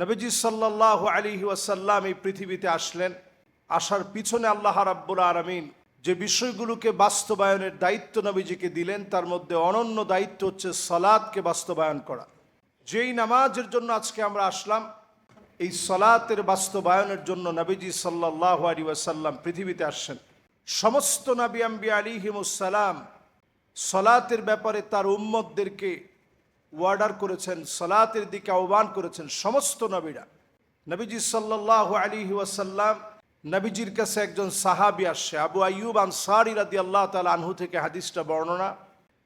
নবীজি সাল্লাহ আলী ওয়াসাল্লাম এই পৃথিবীতে আসলেন। আসার পিছনে আল্লাহ রাব্বুল আলমিন যে বিষয়গুলোকে বাস্তবায়নের দায়িত্ব নবীজিকে দিলেন, তার মধ্যে অনন্য দায়িত্ব হচ্ছে সলাদকে বাস্তবায়ন করা। যেই নামাজের জন্য আজকে আমরা আসলাম, এই সলাতের বাস্তবায়নের জন্য নবীজি সাল্লাহ আলী ওয়াসাল্লাম পৃথিবীতে আসছেন। সমস্ত নবী আম্বি আলিহিমুসালাম সলাতের ব্যাপারে তার উম্মতদেরকে ওয়ার্ডার করেছেন, সলাতের দিকে আহ্বান করেছেন সমস্ত নবীরা। নবীজি সাল্লাহ আলী ওয়াসাল্লাম নবীজির কাছে একজন সাহাবি আসছে, আবু আইয়ুব আনসারি রাদি আল্লাহ তালা আনহু থেকে হাদিসটা বর্ণনা।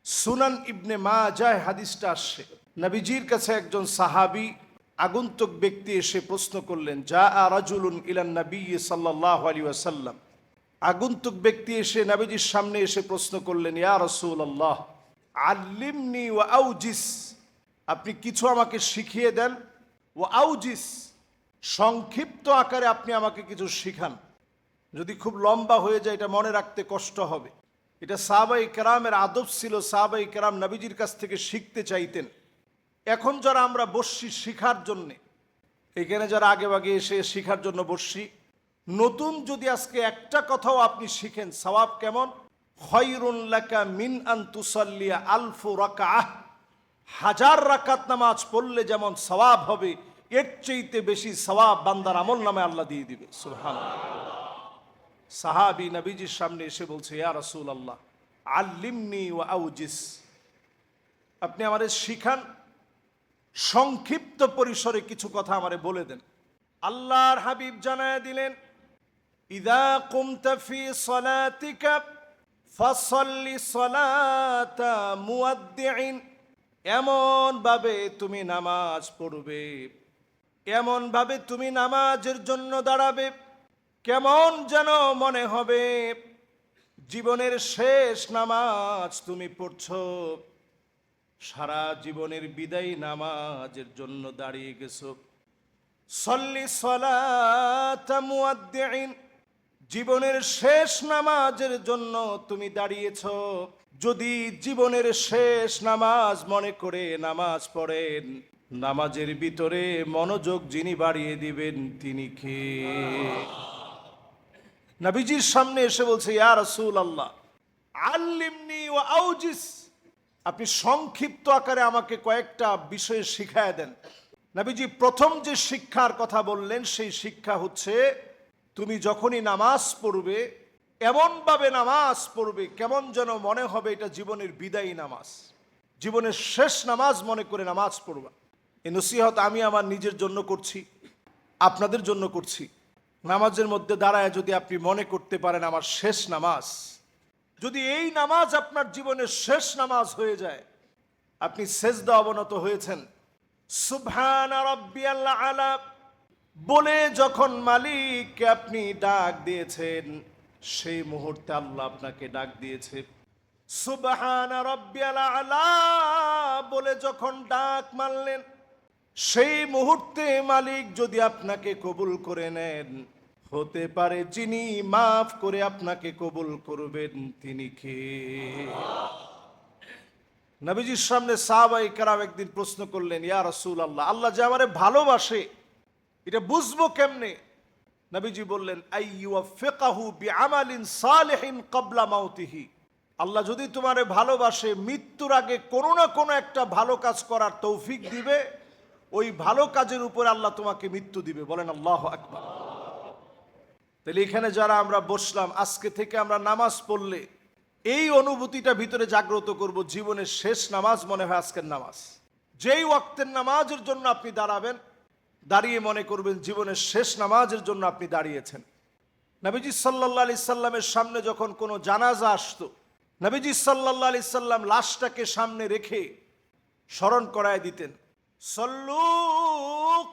সুনান ইবনে মা যায় হাদিসটা আসছে, নবীজির কাছে একজন সাহাবি আগন্তুক ব্যক্তি এসে প্রশ্ন করলেন যা আ রাজুলুন ইলান নবী সাল্লাহ আলী ওয়াসাল্লাম? আগন্তুক ব্যক্তি এসে নবীজির সামনে এসে প্রশ্ন করলেন, ইয়া রসুল আল্লাহ আল্লিমনি ও আউজিস। আপনি কিছু আমাকে শিখিয়ে দেন। ও আউজিস, সংক্ষিপ্ত আকারে আপনি আমাকে কিছু শিখান। যদি খুব লম্বা হয়ে যায়, এটা মনে রাখতে কষ্ট হবে। এটা সাহাবাই কেরামের আদব ছিল সাহাবাই কেরাম নবীজির কাছ থেকে শিখতে চাইতেন। এখন যারা আমরা বসছি শিখার জন্যে, এখানে যারা আগে আগে এসে শিখার জন্য বসছি, নতুন যদি আজকে একটা কথাও আপনি শিখেন, সওয়াব কেমন? খয়রুন মিন আন তুসাল্লিয়া আলফু রাকাহ হাজার রাকাত নামাজ পড়লে যেমন সওয়াব হবে, এর চাইতে বেশি সওয়াব বান্দার আমল নামে আল্লাহ দিয়ে দিবে। সুবহান সাহাবি নবীজির সামনে এসে বলছে, ইয়া রাসূল আল্লাহ আল্লিমনি ওয়া আউজিস। আপনি আমারে শিখান, সংক্ষিপ্ত পরিসরে কিছু কথা আমারে বলে দেন। আল্লাহর হাবিব জানায় দিলেন, ইদা কুমতা ফি সলাতিকা, ফাসল্লি সলাতা মুয়াদ্দিন এমন ভাবে তুমি নামাজ পড়বে এমন ভাবে তুমি নামাজের জন্য দাঁড়াবে, কেমন যেন মনে হবে জীবনের শেষ নামাজ তুমি পড়ছ, সারা জীবনের বিদায়ী নামাজের জন্য দাঁড়িয়ে গেছো। সল্লি সলাতা মুয়াদ্দিন জীবনের শেষ নামাজের জন্য তুমি দাঁড়িয়েছ। যদি জীবনের শেষ নামাজ মনে করে নামাজ পড়েন, নামাজের ভিতরে মনোযোগ যিনি বাড়িয়ে দিবেন, তিনি কে? নবীজির সামনে এসে বলছে, ইয়া রাসূল আল্লাহ আল্লিমনি ও আউজিস। আপনি সংক্ষিপ্ত আকারে আমাকে কয়েকটা বিষয় শিখায় দেন। নবীজি প্রথম যে শিক্ষার কথা বললেন, সেই শিক্ষা হচ্ছে, তুমি যখনই নামাজ পড়বে এমনভাবে নামাজ পড়বে, কেমন যেন মনে হবে এটা জীবনের বিদায়ী নামাজ। জীবনের শেষ নামাজ মনে করে নামাজ পড়বা। এই নসিহত আমি আমার নিজের জন্য করছি, আপনাদের জন্য করছি। নামাজের মধ্যে দাঁড়ায় যদি আপনি মনে করতে পারেন আমার শেষ নামাজ। যদি এই নামাজ আপনার জীবনের শেষ নামাজ হয়ে যায়, আপনি সেজদা অবনত হয়েছেন। আলা। বলে যখন মালিককে আপনি ডাক দিয়েছেন সেই মুহূর্তে আল্লাহ আপনাকে ডাক দিয়েছে, সুবহান রাব্বিয়াল আলা বলে যখন ডাক মারলেন, সেই মুহূর্তে মালিক যদি আপনাকে কবুল করে নেন, হতে পারে যিনি মাফ করে আপনাকে কবুল করবেন, তিনি কে? নবীজির সামনে সাহাবাই কারাম একদিন প্রশ্ন করলেন, ইয়া রাসূল আল্লাহ আল্লাহ যে আমারে ভালোবাসে, এটা বুঝব কেমনে? নবীজি বললেন সালিহিন আল্লাহ যদি তোমারে ভালোবাসে, মৃত্যুর আগে কোনো না কোনো একটা ভালো কাজ করার তৌফিক দিবে। ওই ভালো কাজের উপরে আল্লাহ তোমাকে মৃত্যু দিবে। বলেন, আল্লাহ আকবার। তাহলে এখানে যারা আমরা বসলাম, আজকে থেকে আমরা নামাজ পড়লে এই অনুভূতিটা ভিতরে জাগ্রত করব, জীবনের শেষ নামাজ মনে হয় আজকের নামাজ। যেই ওয়াক্তের নামাজের জন্য আপনি দাঁড়াবেন দাঁড়িয়ে মনে করবেন জীবনের শেষ নামাজের জন্য আপনি দাঁড়িয়েছেন। নবীজি সাল্লাহ আলি সাল্লামের সামনে যখন কোনো জানাজা আসতো, নবীজি সাল্লাহ আলি সাল্লাম লাশটাকে সামনে রেখে স্মরণ করায় দিতেন, সল্লু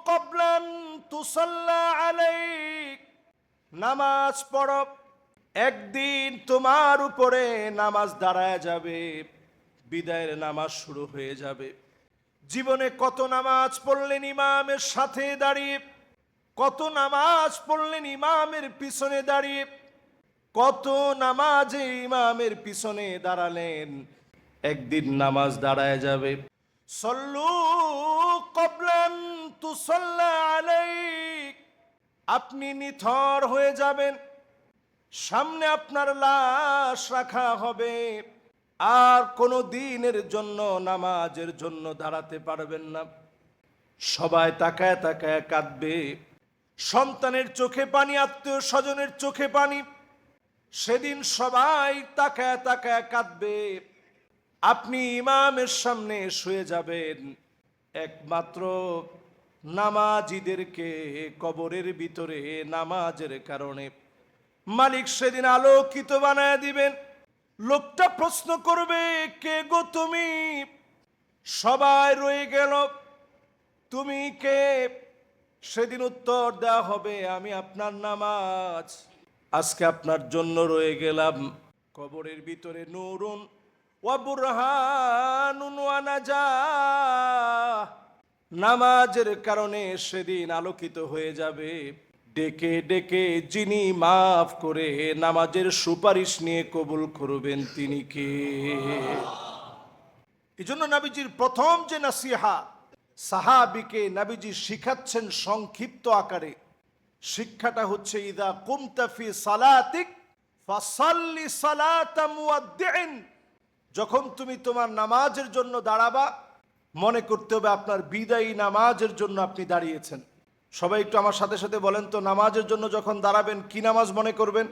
কবলান আলাইক, নামাজ পড়ো, একদিন তোমার উপরে নামাজ দাঁড়ায় যাবে, বিদায়ের নামাজ শুরু হয়ে যাবে। জীবনে কত নামাজ পড়লেন ইমামের সাথে দাঁড়িয়ে? কত নামাজ পড়লেন ইমামের পিছনে দাঁড়িয়ে? কত নামাজে ইমামের পিছনে দাঁড়ালেন? একদিন নামাজ দাঁড়ায় যাবে। সল্লু কবলান তুসল্লা আলাইক। আপনি নিথর হয়ে যাবেন। সামনে আপনার লাশ রাখা হবে। আর কোনো দিনের জন্য, নামাজের জন্য দাঁড়াতে পারবেন না। সবাই তাকায় তাকায় কাঁদবে। সন্তানের চোখে পানি আত্মীয় স্বজনের চোখে পানি। সেদিন সবাই তাকায় তাকায় কাঁদবে। আপনি ইমামের সামনে শুয়ে যাবেন। একমাত্র নামাজিদেরকে কবরের ভিতরে নামাজের কারণে। মালিক সেদিন আলোকিত বানায় দিবেন। লোকটা প্রশ্ন করবে, কে গো তুমি? সবাই রয়ে গেল। তুমি কে? সেদিন উত্তর দেওয়া হবে, আমি আপনার নামাজ। আজকে আপনার জন্য রয়ে গেলাম কবরের ভিতরে নুরুন নামাজের কারণে সেদিন আলোকিত হয়ে যাবে। ডেকে ডেকে যিনি মাফ করে নামাজের সুপারিশ নিয়ে কবুল করবেন তিনি কে? এই জন্য নাবিজির প্রথম যে নাসিহা, সাহাবিকে নাবিজি শিখাচ্ছেন সংক্ষিপ্ত আকারে। শিক্ষাটা হচ্ছে, ইদা কুমতাফি সালাতিক ফাসাল্লি সালাতা মুয়াদ্দিন। যখন তুমি তোমার নামাজের জন্য দাঁড়াবা, মনে করতে হবে আপনার বিদায়ী নামাজের জন্য আপনি দাঁড়িয়েছেন। সবাই একটু আমার সাথে সাথে বলেন তো, নামাজের জন্য যখন দাঁড়াবেন, কি নামাজ মনে করবেন?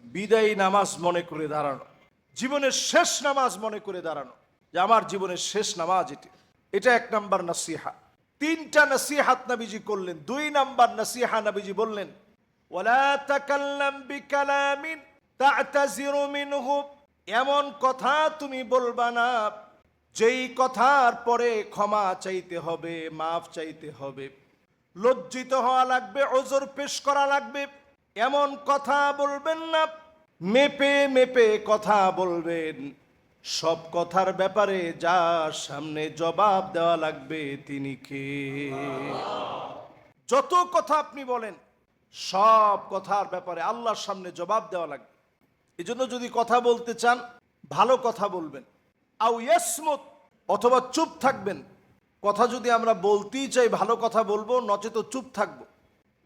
বিদায়ী নামাজ মনে করে দাঁড়ানো। জীবনের শেষ নামাজ মনে করে দাঁড়ানো। যে আমার জীবনের শেষ নামাজ এটি। এটা এক নাম্বার নাসিহা। তিনটা নাসিহাত নাবিজি করলেন। দুই নাম্বার নাসিহা নাবিজি বললেন এমন কথা তুমি বলবা না। যেই কথার পরে ক্ষমা চাইতে হবে, মাফ চাইতে হবে। লজ্জিত হওয়া লাগবে, ওজোর পেশ করা লাগবে। এমন কথা বলবেন না, মেপে মেপে কথা বলবেন। সব কথার ব্যাপারে যার সামনে জবাব দেওয়া লাগবে তিনি কে? যত কথা আপনি বলেন, সব কথার ব্যাপারে আল্লাহর সামনে জবাব দেওয়া লাগবে। এই জন্য যদি কথা বলতে চান, ভালো কথা বলবেন। আউ ইয়াসমুত, অথবা চুপ থাকবেন। কথা যদি আমরা বলতেই চাই, ভালো কথা বলব, নচেত চুপ থাকব।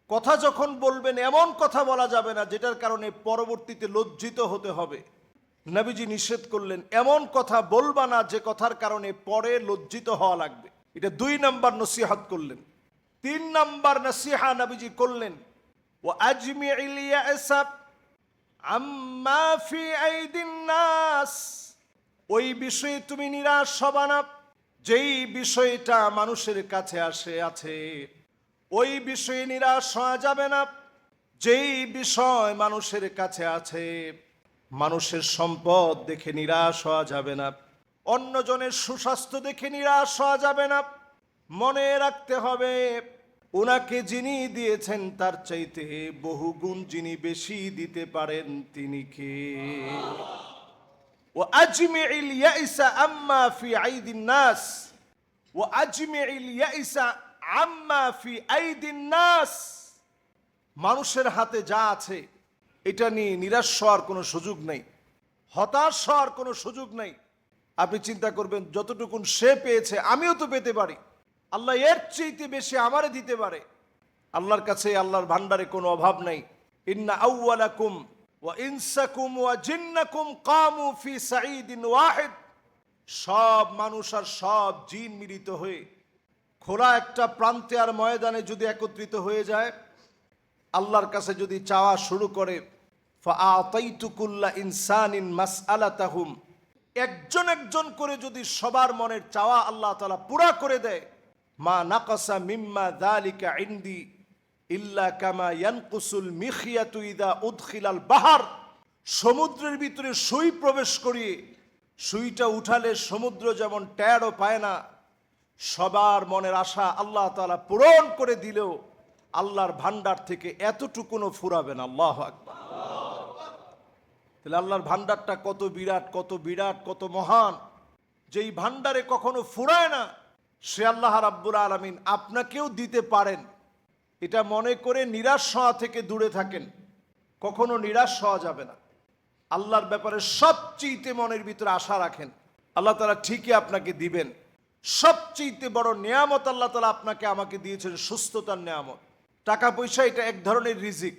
কথা যখন বলবেন, এমন কথা বলা যাবে না, যেটার কারণে পরবর্তীতে লজ্জিত হতে হবে। নবীজি নিষেধ করলেন, এমন কথা বলবা না যে কথার কারণে পরে লজ্জিত হওয়া লাগবে। এটা দুই নাম্বার নসিহাত করলেন। তিন নাম্বার নসিহা নবীজি করলেন ও আজমি আম্মা ফি নাস। ওই বিষয়ে তুমি নিরাশ হবা না। যেই বিষয়টা মানুষের কাছে আসে, আছে, ওই বিষয়ে নিরাশ হওয়া যাবে না। যেই বিষয় মানুষের কাছে আছে, মানুষের সম্পদ দেখে নিরাশ হওয়া যাবে না। অন্যজনের সুস্বাস্থ্য দেখে নিরাশ হওয়া যাবে না। মনে রাখতে হবে ওনাকে যিনি দিয়েছেন, তার চাইতে বহুগুণ যিনি বেশি দিতে পারেন তিনি কে? ও আজমিল ইয়াইসা আম্মা ফি আইদিন নাস ও আজমিল ইয়াইসা আম্মা ফি নাস মানুষের হাতে যা আছে, এটা নিয়ে নিরাশ হওয়ার কোনো সুযোগ নেই। হতাশ হওয়ার কোনো সুযোগ নেই। আপনি চিন্তা করবেন, যতটুকুন সে পেয়েছে, আমিও তো পেতে পারি। আল্লাহ এর চেয়েতে বেশি আমারে দিতে পারে। আল্লাহর কাছে আল্লাহর ভান্ডারে কোনো অভাব নাই। ইন্না আউ্লাকুম ইনসাকুম ওয়া জিন্নাকুম কামু ফি সাঈদিন ওয়াহিদ সব মানুষ আর সব জিন মিলিত হয়ে খোলা একটা প্রান্তে আর ময়দানে যদি একত্রিত হয়ে যায়, আল্লাহর কাছে যদি চাওয়া শুরু করে ফাআতাইতুকুল্লা ইনসানিন মাসআলাতাহুম, একজন একজন করে যদি সবার মনের চাওয়া আল্লাহ তাআলা পুরা করে দেয়, মা নাকাসা মিম্মা যালিকা ইনদি ইল্লা কামা ইয়ানকুসুল মিখিয়াতু ইদা উদখিলাল বাহার। সমুদ্রের ভিতরে সুই প্রবেশ করিয়ে, সুইটা উঠালে সমুদ্র যেমন ট্যাড়ও পায় না, সবার মনের আশা আল্লাহ তালা পূরণ করে দিলেও আল্লাহর ভান্ডার থেকে এতটুকুনও না আল্লাহ তাহলে আল্লাহর ভান্ডারটা কত বিরাট কত বিরাট, কত মহান। যেই ভান্ডারে কখনো ফুরায় না, সে আল্লাহ রাব্বুল আলমিন আপনাকেও দিতে পারেন। এটা মনে করে নিরাশ হওয়া থেকে দূরে থাকেন। কখনো নিরাশ হওয়া যাবে না। আল্লাহর ব্যাপারে সবচেয়ে মনের ভিতরে আশা রাখেন। আল্লাহ তালা ঠিকই আপনাকে দিবেন। সবচেয়ে বড় নিয়ামত আল্লাহ তালা আপনাকে আমাকে দিয়েছেন, সুস্থতার নিয়ামত। টাকা পয়সা এটা এক ধরনের রিজিক।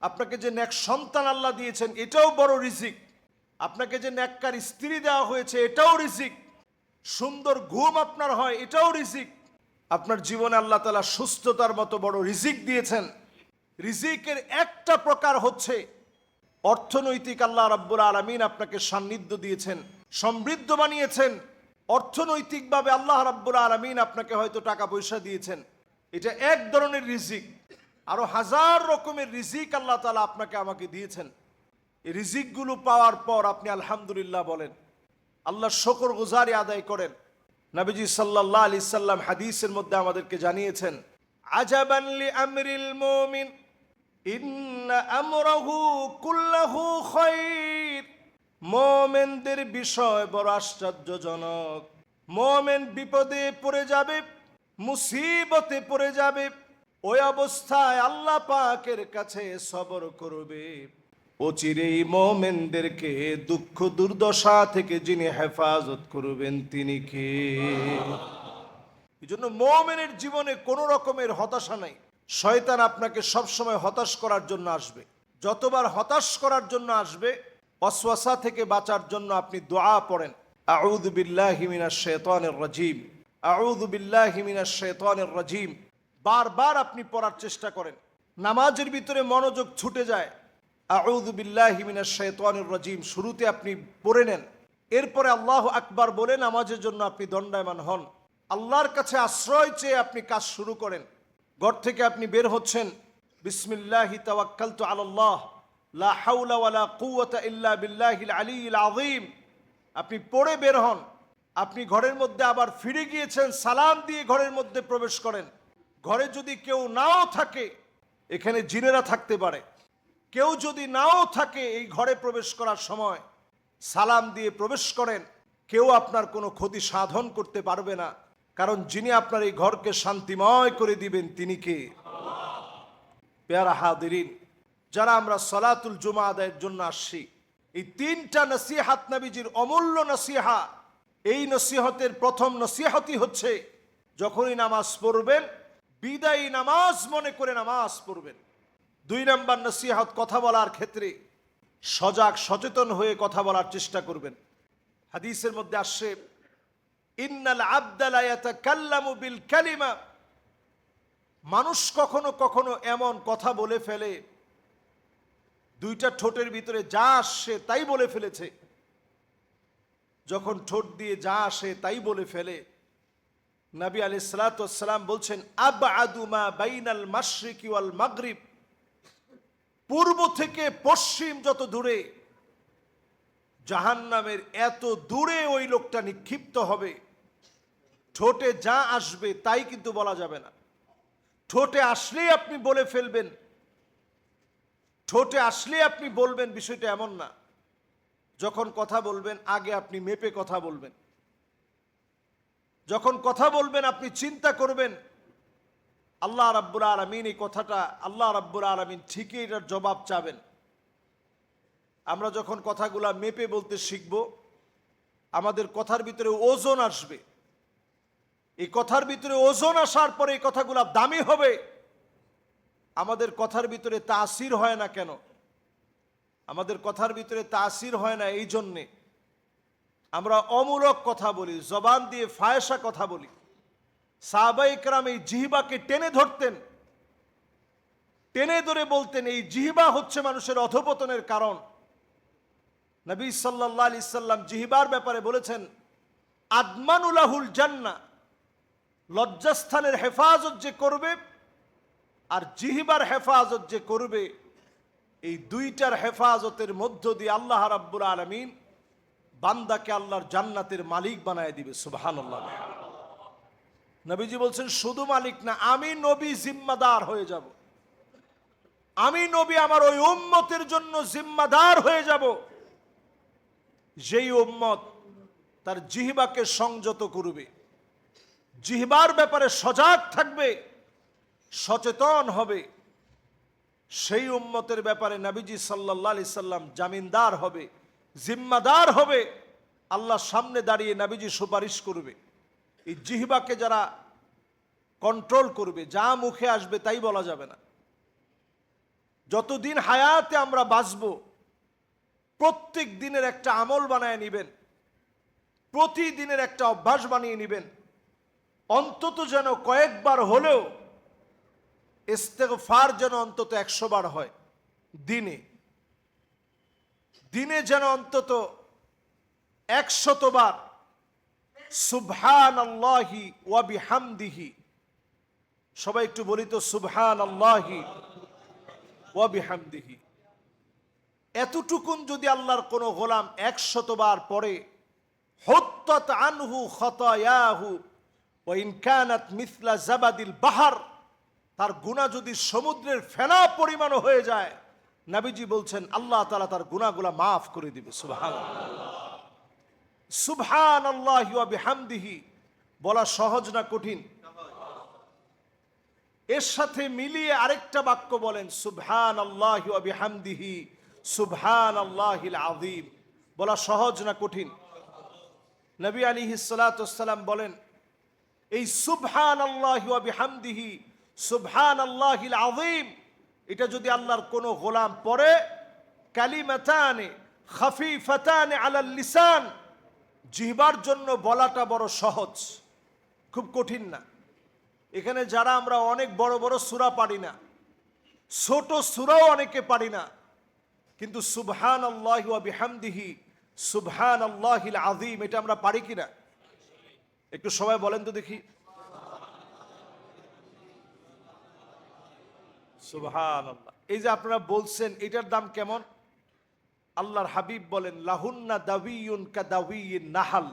আপনাকে যে ন্যাক সন্তান আল্লাহ দিয়েছেন, এটাও বড় রিজিক। আপনাকে যে ন্যাক্কার স্ত্রী দেওয়া হয়েছে, এটাও রিজিক। সুন্দর ঘুম আপনার হয়, এটাও রিজিক। আপনার জীবনে আল্লাহ তালা সুস্থতার মতো বড় রিজিক দিয়েছেন। রিজিকের একটা প্রকার হচ্ছে অর্থনৈতিক আল্লাহ রাব্বুল আলমিন আপনাকে সান্নিধ্য দিয়েছেন, সমৃদ্ধ বানিয়েছেন। অর্থনৈতিকভাবে আল্লাহ রাব্বুল আলমিন আপনাকে হয়তো টাকা পয়সা দিয়েছেন। এটা এক ধরনের রিজিক। আরও হাজার রকমের রিজিক আল্লাহ তালা আপনাকে আমাকে দিয়েছেন। এই রিজিকগুলো পাওয়ার পর আপনি আলহামদুলিল্লাহ বলেন, আল্লাহ শকর গুজারি আদায় করেন। নবীজি সাল্লাল্লাহু আলাইহি সাল্লাম হাদিসের মধ্যে আমাদেরকে জানিয়েছেন, আজাবান লি আমরিল মুমিন মুমিনদের বিষয় বড় আশ্চর্যজনক। মুমিন বিপদে পড়ে যাবে, মুসিবতে পড়ে যাবে, ওই অবস্থায় আল্লাহ পাকের কাছে সবর করবে। অচিরেই মোমেনদেরকে দুঃখ দুর্দশা থেকে যিনি হেফাজত করবেন তিনি কে? এই জন্য মোমেনের জীবনে কোনো রকমের হতাশা নাই। শয়তান আপনাকে সবসময় হতাশ করার জন্য আসবে। যতবার হতাশ করার জন্য আসবে, অশ্বাসা থেকে বাঁচার জন্য আপনি দোয়া পড়েন। আউযু বিল্লাহি মিনাশ শাইতানির রাজিম। আউযু বিল্লাহি মিনাশ শাইতানির রাজিম। বারবার আপনি পড়ার চেষ্টা করেন। নামাজের ভিতরে মনোযোগ ছুটে যায়। আউযু বিল্লাহি মিনাশ শাইতানির রাজিম। শুরুতে আপনি পড়ে নেন। এরপরে আল্লাহ আকবার বলে নামাজের জন্য আপনি দণ্ডায়মান হন। আল্লাহর কাছে আশ্রয় চেয়ে আপনি কাজ শুরু করেন। ঘর থেকে আপনি বের হচ্ছেন। বিসমিল্লাহি তাওয়াক্কালতু আলাল্লাহ। লা হাওলা ওয়ালা কুওয়াতা ইল্লা আপনি পড়ে বের হন। আপনি ঘরের মধ্যে আবার ফিরে গিয়েছেন, সালাম দিয়ে ঘরের মধ্যে প্রবেশ করেন। ঘরে যদি কেউ নাও থাকে, এখানে জিনেরা থাকতে পারে। কেউ যদি নাও থাকে এই ঘরে প্রবেশ করার সময়, সালাম দিয়ে প্রবেশ করেন, কেউ আপনার কোনো ক্ষতি সাধন করতে পারবে না। কারণ যিনি আপনার এই ঘরকে শান্তিময় করে দিবেন, তিনি কে? পেয়ারা হাদিরিন, যারা আমরা সলাতুল জুমা আদায়ের জন্য আসছি, এই তিনটা নসিহাত নাবিজির অমূল্য নসিহা, এই নসিহতের প্রথম নসিহতই হচ্ছে, যখনই নামাজ পড়বেন, বিদায়ী নামাজ মনে করে নামাজ পড়বেন। দুই নাম্বার নসিহত কথা বলার ক্ষেত্রে সজাগ, সচেতন হয়ে কথা বলার চেষ্টা করবেন। হাদিসের মধ্যে আসছে, ইন্নাল আবদালা ইয়াতাকাল্লামু বিল কালিমা। মানুষ কখনো কখনো এমন কথা বলে ফেলে, দুইটা ঠোঁটের ভিতরে যা আসে তাই বলে ফেলেছে। যখন ঠোঁট দিয়ে যা আসে তাই বলে ফেলে। নবী আলি সালাতাম বলছেন আব আদুমা বাইনাল মাশরিকি ওয়াল মাগরিব। পূর্ব থেকে পশ্চিম যত দূরে, জাহান্নামের এত দূরে ওই লোকটা নিক্ষিপ্ত হবে। ঠোঁটে যা আসবে তাই কিন্তু বলা যাবে না। ঠোঁটে আসলেই আপনি বলে ফেলবেন। ঠোঁটে আসলে আপনি বলবেন, বিষয়টা এমন না। যখন কথা বলবেন, আগে আপনি মেপে কথা বলবেন। যখন কথা বলবেন, আপনি চিন্তা করবেন আল্লাহ রাব্বুল আলমিন এই কথাটা আল্লাহ রাব্বুল আলমিন ঠিকই এটার জবাব চাবেন। আমরা যখন কথাগুলা মেপে বলতে শিখব, আমাদের কথার ভিতরে ওজন আসবে। এই কথার ভিতরে ওজন আসার পরে এই কথাগুলা দামি হবে। আমাদের কথার ভিতরে তাসির হয় না কেন? আমাদের কথার ভিতরে তাসির হয় না এই জন্যে। আমরা অমূলক কথা বলি, জবান দিয়ে ফায়সা কথা বলি। সাহাবাইকরাম এই জিহিবাকে টেনে ধরতেন। টেনে ধরে বলতেন, এই জিহিবা হচ্ছে মানুষের অধপতনের কারণ। নবী সাল্লাহ আলি সাল্লাম জিহিবার ব্যাপারে বলেছেন আদমানুলাহুল জান্না, লজ্জাস্থানের হেফাজত যে করবে আর জিহিবার হেফাজত যে করবে, এই দুইটার হেফাজতের মধ্য দিয়ে আল্লাহ রাব্বুল আলমিন বান্দাকে আল্লাহর জান্নাতের মালিক বানায় দিবে সুবাহান নবীজি বলছেন, শুধু মালিক না, আমি নবী জিম্মাদার হয়ে যাব। আমি নবী আমার ওই উম্মতের জন্য জিম্মাদার হয়ে যাব। যেই উম্মত তার জিহিবাকে সংযত করবে, জিহবার ব্যাপারে সজাগ থাকবে, সচেতন হবে, সেই উম্মতের ব্যাপারে নবীজি সাল্লাহ আলি সাল্লাম জামিনদার হবে, জিম্মাদার হবে আল্লাহ সামনে দাঁড়িয়ে নাবিজি সুপারিশ করবে। এই জিহবাকে যারা কন্ট্রোল করবে, যা মুখে আসবে তাই বলা যাবে না। যতদিন হায়াতে আমরা বাঁচব, প্রত্যেক দিনের একটা আমল বানায় নিবেন, প্রতিদিনের একটা অভ্যাস বানিয়ে নেবেন, অন্তত যেন কয়েকবার হলেও ইস্তেগফার যেন অন্তত একশো বার হয় দিনে। দিনে যেন অন্তত একশতবার সুবহান আল্লাহি ওয়াবিহামদিহি সবাই একটু বলি তো সুবহান আল্লাহি ওয়াবিহামদিহি এতটুকুন যদি আল্লাহর কোনো গোলাম একশতবার পড়ে হত্যাত আনহু খতায়াহু ও ইনকানাত মিথলা জাবাদিল বাহার, তার গুণা যদি সমুদ্রের ফেনা পরিমাণ হয়ে যায়, নাবিজি বলছেন, আল্লাহ তালা তার গুণাগুলা মাফ করে দিবে সুবহান সুবহান আল্লাহ বিহামদিহি বলা সহজ না কঠিন? এর সাথে মিলিয়ে আরেকটা বাক্য বলেন সুবহান আল্লাহ বিহামদিহি সুবহান আল্লাহিল আযীম। বলা সহজ না কঠিন? নবী আলী সালাম বলেন, এই সুবহান আল্লাহ বিহামদিহি সুবহান আল্লাহিল আযীম, এটা যদি আল্লাহর কোনো গোলাম পড়ে, কালিমাতানে, খাফিফাতানে আলাল লিসান জিহবার জন্য বলাটা বড় সহজ, খুব কঠিন না। এখানে যারা আমরা অনেক বড় বড় সুরা পারি না, ছোট সুরাও অনেকে পারি না, কিন্তু সুবহান আল্লাহ বিহামদিহি সুবহান আল্লাহিল আযীম, এটা আমরা পারি কিনা? একটু সবাই বলেন তো দেখি। সুবহান আল্লাহ এই যে আপনারা বলছেন, এটার দাম কেমন? আল্লাহর হাবিব বলেন, লাহুন্না দাবিউন কা দাবিয়িন নাহাল।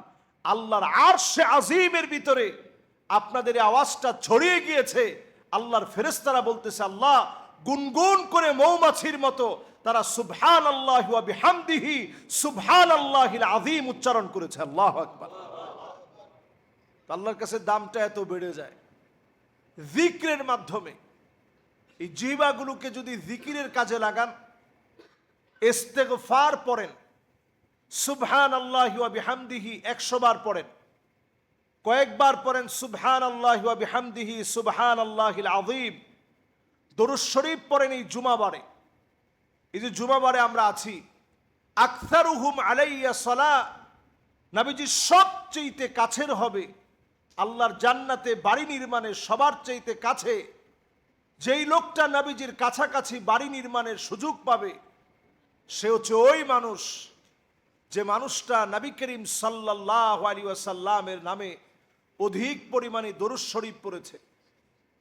আল্লাহর আরশে আজিমের ভিতরে আপনাদের আওয়াজটা ছড়িয়ে গিয়েছে। আল্লাহর ফেরেশতারা বলতেছে, আল্লাহ গুনগুন করে মৌমাছির মতো তারা সুবহান আল্লাহ বিহামদিহি সুবহান আল্লাহিল আযীম উচ্চারণ করেছে। আল্লাহু আকবার। আল্লাহর কাছে দামটা এত বেড়ে যায়। জিক্রের মাধ্যমে এই জিবাগুলোকে যদি জিকিরের কাজে লাগান ইস্তেগফার পড়েন। সুবহান আল্লাহ বিহামদিহি একশো বার পড়েন। কয়েকবার পড়েন সুবহান আল্লাহ বিহামদিহি সুবহান আল্লাহিল আযীম। দরুদ শরীফ পড়েন এই জুমাবারে। এই যে জুমাবারে আমরা আছি, আকসারুহুম আলাইয়া সলা। নাবিজি সবচেয়েতে কাছের হবে, আল্লাহর জান্নাতে বাড়ি নির্মাণে সবার চাইতে কাছে। যেই লোকটা নাবিজির কাছাকাছি বাড়ি নির্মাণের সুযোগ পাবে সে হচ্ছে ওই মানুষ যে মানুষটা নবী করিম সাল্লাহ আলী ওয়াসাল্লামের নামে অধিক পরিমাণে দরুদ শরীফ পড়েছে।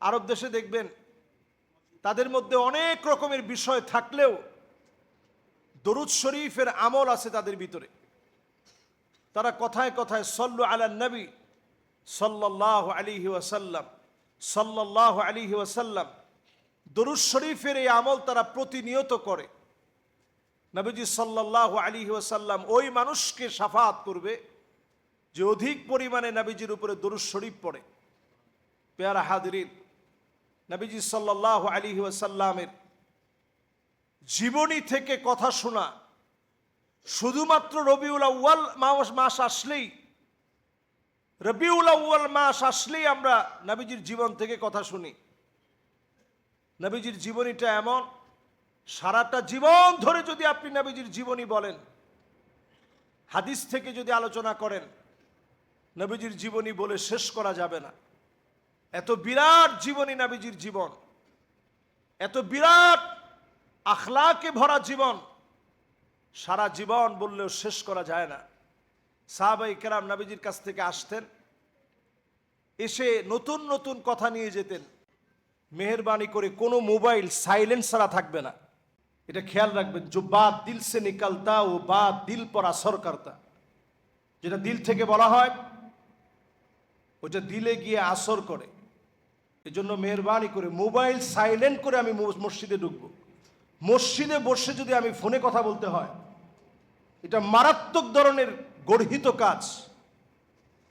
আরব দেশে দেখবেন, তাদের মধ্যে অনেক রকমের বিষয় থাকলেও দরুদ শরীফের আমল আছে তাদের ভিতরে। তারা কথায় কথায় সল্লু আলা নবী সাল্লাহ আলিহি ওয়াসাল্লাম সাল্লাহ আলিহি ওয়াসাল্লাম দরুদ শরীফের এই আমল তারা প্রতিনিয়ত করে। নবীজি সাল্লাহ আলী ওসাল্লাম ওই মানুষকে সাফাত করবে যে অধিক পরিমাণে নবীজির উপরে দরুদ শরীফ পড়ে। পেয়ারা হাদিরিন নবীজি সাল্লাহ আলী ওসাল্লামের জীবনী থেকে কথা শোনা, শুধুমাত্র রবিউল আউ্য়াল মাস মাস আসলেই, রবিউল আউ্য়াল মাস আসলেই আমরা নবীজির জীবন থেকে কথা শুনি। নবীজির জীবনীটা এমন সারাটা জীবন ধরে যদি আপনি নবীজির জীবনী বলেন, হাদিস থেকে যদি আলোচনা করেন, নবীজির জীবনী বলে শেষ করা যাবে না। এত বিরাট জীবনী নবীজির জীবন, এত বিরাট আখলাকে ভরা জীবন, সারা জীবন বললেও শেষ করা যায় না। সাহাবাই কেরাম নাবিজির কাছ থেকে আসতেন, এসে নতুন নতুন কথা নিয়ে যেতেন। মেহরবানি করে কোনো মোবাইল সাইলেন্ট ছাড়া থাকবে না। এটা খেয়াল রাখবেন যে বাদ দিল সে নিকালতা, ও বাদ দিল পর আসর করতা। যেটা দিল থেকে বলা হয় ওটা দিলে গিয়ে আসর করে। এজন্য জন্য মেহরবানি করে, মোবাইল সাইলেন্ট করে আমি মসজিদে ঢুকবো। মসজিদে বসে যদি আমি ফোনে কথা বলতে হয়, এটা মারাত্মক ধরনের গর্হিত কাজ।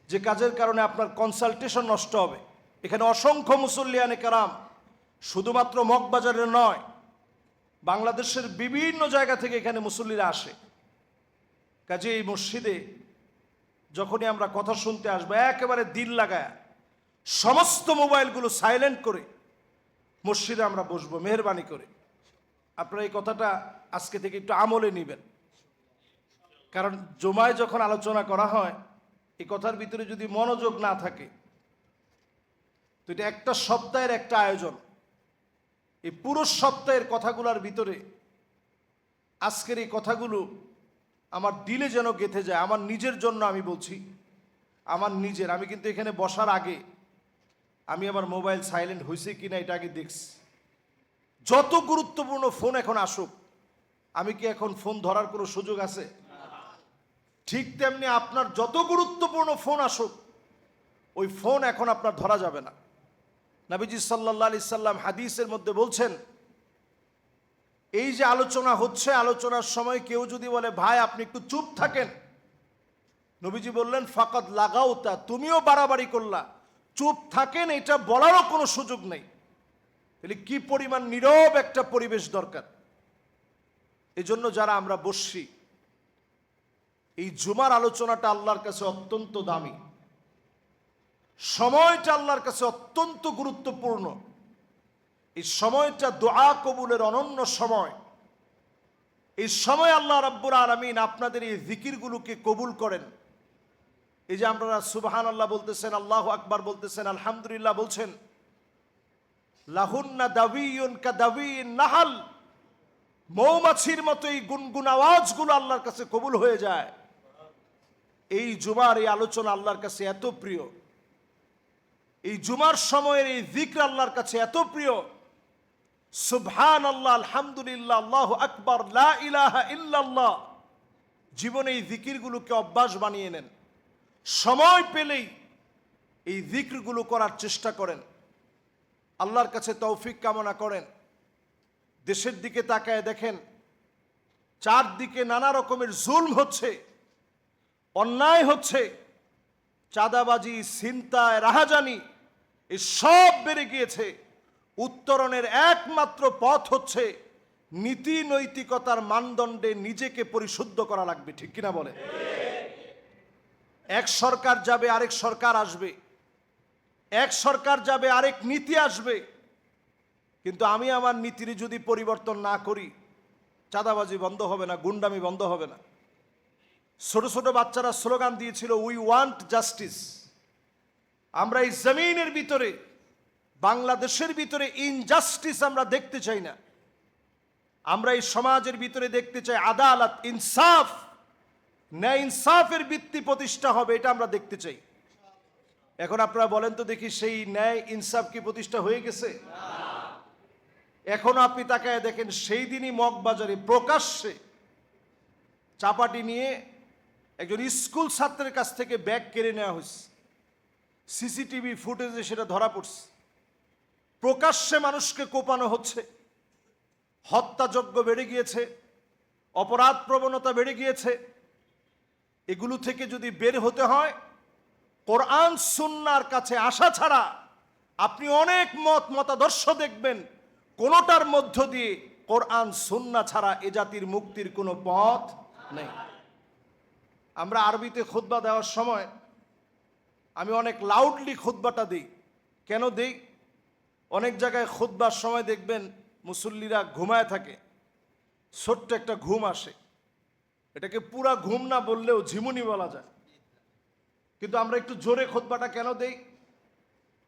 যে কাজের কারণে আপনার কনসালটেশন নষ্ট হবে। এখানে অসংখ্য মুসল্লিয়ানে কারাম, শুধুমাত্র মগবাজারের নয় বাংলাদেশের বিভিন্ন জায়গা থেকে এখানে মুসল্লিরা আসে। কাজে এই মসজিদে যখনই আমরা কথা শুনতে আসব, একেবারে দিল লাগায় সমস্ত মোবাইলগুলো সাইলেন্ট করে মসজিদে আমরা বসবো, মেহরবানি করে। আপনারা এই কথাটা আজকে থেকে একটু আমলে নেবেন। কারণ জমায় যখন আলোচনা করা হয়, এই কথার ভিতরে যদি মনোযোগ না থাকে, তো এটা একটা সপ্তাহের একটা আয়োজন। এই পুরো সপ্তাহের কথাগুলোর ভিতরে আজকের এই কথাগুলো আমার দিলে যেন গেথে যায়, আমার নিজের জন্য আমি বলছি, আমার নিজের। আমি কিন্তু এখানে বসার আগে আমি আমার মোবাইল সাইলেন্ট হয়েছে কি না এটা আগে দেখছি। যত গুরুত্বপূর্ণ ফোন এখন আসুক, আমি কি এখন ফোন ধরার কোনো সুযোগ আছে? ঠিক তেমনি আপনার যত গুরুত্বপূর্ণ ফোন আসুক, ওই ফোন এখন আপনার ধরা যাবে না। নবীজি সাল্লাহ আলি সাল্লাম হাদিসের মধ্যে বলছেন, এই যে আলোচনা হচ্ছে, আলোচনার সময় কেউ যদি বলে, ভাই, আপনি একটু চুপ থাকেন। নবীজি বললেন ফাকাত লাগাও তা তুমিও বাড়াবাড়ি করলা। চুপ থাকেন, এটা বলারও কোনো সুযোগ নেই। তাহলে কি পরিমাণ নীরব একটা পরিবেশ দরকার? এজন্য যারা আমরা বসছি, এই জুমার আলোচনাটা আল্লাহর কাছে অত্যন্ত দামি। সময়টা আল্লাহর কাছে অত্যন্ত গুরুত্বপূর্ণ। এই সময়টা দোয়া কবুলের অনন্য সময়। এই সময় আল্লাহ রাব্বুর আলমিন আপনাদের এই জিকিরগুলোকে কবুল করেন। এই যে আপনারা সুবাহান আল্লাহ বলতেছেন, আল্লাহ আকবার বলতেছেন, আলহামদুলিল্লাহ বলছেন, লাহুন্না দাবিউন কা দাবিন নাহাল। মৌমাছির মতো এই গুনগুন আওয়াজগুলো আল্লাহর কাছে কবুল হয়ে যায়। এই জুমার এই আলোচনা আল্লাহর কাছে এত প্রিয়। এই জুমার সময়ের এই জিক্র আল্লাহর কাছে এত প্রিয়। সুবহান আল্লাহ আলহামদুলিল্লাহ, আল্লাহ আকবর ইলাহা ইল্লাল্লাহ। জীবনে এই জিকিরগুলোকে অভ্যাস বানিয়ে নেন। সময় পেলেই এই জিক্রগুলো করার চেষ্টা করেন। আল্লাহর কাছে তৌফিক কামনা করেন। দেশের দিকে তাকায় দেখেন, চারদিকে নানা রকমের জুলম হচ্ছে, অন্যায় হচ্ছে, চাঁদাবাজি ছিনতায় রাহাজানি এই সব বেড়ে গিয়েছে। উত্তরণের একমাত্র পথ হচ্ছে নীতি নৈতিকতার মানদণ্ডে নিজেকে পরিশুদ্ধ করা লাগবে, ঠিক কিনা বলে? এক সরকার যাবে, আরেক সরকার আসবে। এক সরকার যাবে, আরেক নীতি আসবে। কিন্তু আমি আমার নীতির যদি পরিবর্তন না করি, চাঁদাবাজি বন্ধ হবে না, গুন্ডামি বন্ধ হবে না। ছোট ছোট বাচ্চারা স্লোগান দিয়েছিল উই ওয়ান্ট জাস্টিস আমরা এই জমিনের ভিতরে, বাংলাদেশের ভিতরে ইনজাস্টিস আমরা দেখতে চাই না। আমরা এই সমাজের ভিতরে দেখতে চাই আদালত, ইনসাফ, ন্যায় ইনসাফের ভিত্তি প্রতিষ্ঠা হবে, এটা আমরা দেখতে চাই। এখন আপনারা বলেন তো দেখি সেই ন্যায় ইনসাফ কি প্রতিষ্ঠা হয়ে গেছে? এখনও আপনি তাকায় দেখেন সেই দিনই মগবাজারে প্রকাশ্যে চাপাটি নিয়ে একজন স্কুল ছাত্রের কাছ থেকে ব্যাগ কেড়ে নেওয়া হয়েছে। সিসিটিভি ফুটেজে সেটা ধরা পড়ছে। প্রকাশ্যে মানুষকে কোপানো হচ্ছে। হত্যাযজ্ঞ বেড়ে গিয়েছে। অপরাধ প্রবণতা বেড়ে গিয়েছে। এগুলো থেকে যদি বের হতে হয়, কোরআন, সুন্নার কাছে আসা ছাড়া আপনি অনেক মত, মতাদর্শ দেখবেন। কোনোটার মধ্য দিয়ে কোরআন, সুন্না ছাড়া এ জাতির মুক্তির কোনো পথ নেই। আমরা আরবিতে খুতবা দেওয়ার সময় আমি অনেক লাউডলি খুতবাটা দিই। কেন দিই? অনেক জায়গায় খুতবার সময় দেখবেন মুসল্লিরা ঘুমায় থাকে। ছোট্ট একটা ঘুম আসে। এটাকে পুরা ঘুম না বললেও ঝিমুনি বলা যায়। কিন্তু আমরা একটু জোরে খোদবাটা কেন দেই?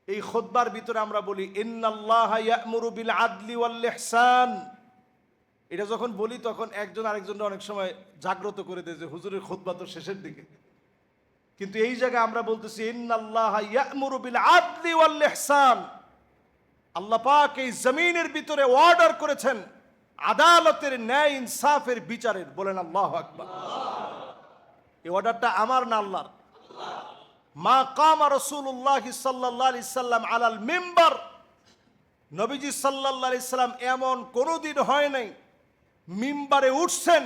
এই খোদবার ভিতরে আমরা বলি, ইন্নাল্লাহ ইয়ামুরু বিল আদলি ওয়াল ইহসান। এটা যখন বলি, তখন একজন আরেকজনটা অনেক সময় জাগ্রত করে দেয় যে, হুজুরের খোদবা তো শেষের দিকে। কিন্তু এই জায়গায় আমরা বলতেছি আল্লাহ পাক এই জমিনের ভিতরে অর্ডার করেছেন, আদালতের ন্যায় ইনসাফের বিচারের। বলেন আল্লাহ আকবার। এই অর্ডারটা আমার না আল্লাহর? মা কামা রসুল্লাহ সাল্লাহ সাল্লাম আলাল মেম্বার। নবীজি সাল্লাহ সাল্লাম এমন কোনো দিন হয় নাই, মিম্বারে উঠছেন,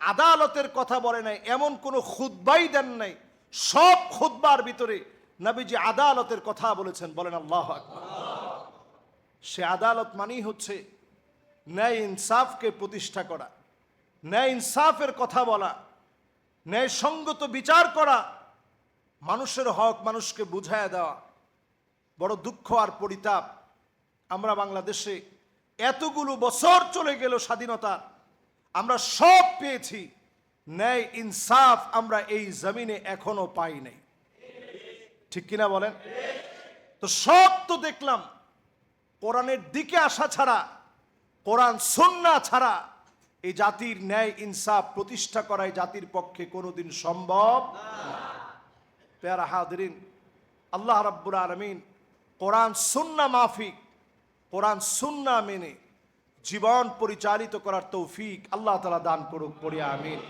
আদালতের কথা বলে নাই, এমন কোনো খুদ্বাই দেন নাই। সব খুদ্বার ভিতরে নবীজি আদালতের কথা বলেছেন, বলেন আল্লাহ সে আদালত মানেই হচ্ছে ন্যায় ইনসাফকে প্রতিষ্ঠা করা, ন্যায় ইনসাফের কথা বলা, ন্যায় সঙ্গত বিচার করা, মানুষের হক মানুষকে বুঝায় দেওয়া, বড় দুঃখ আর পরিতাপ। আমরা বাংলাদেশে এতগুলো বছর চলে গেল স্বাধীনতা আমরা সব পেয়েছি। ন্যায় ইনসাফ আমরা এই জমিনে এখনও পাই নাই। ঠিক কিনা বলেন? তো সব তো দেখলাম, কোরআনের দিকে আসা ছাড়া, কোরআন সন্না ছাড়া এই জাতির ন্যায় ইনসাফ প্রতিষ্ঠা করা এই জাতির পক্ষে কোনোদিন সম্ভব পেয়ারা হাদরিন আল্লাহ রাব্বুল আলমিন কোরআন সুন্না মাফিক, কোরআন সুন্না মেনে জীবন পরিচালিত করার তৌফিক আল্লাহ তালা দান করুক পড়িয়া আমিন।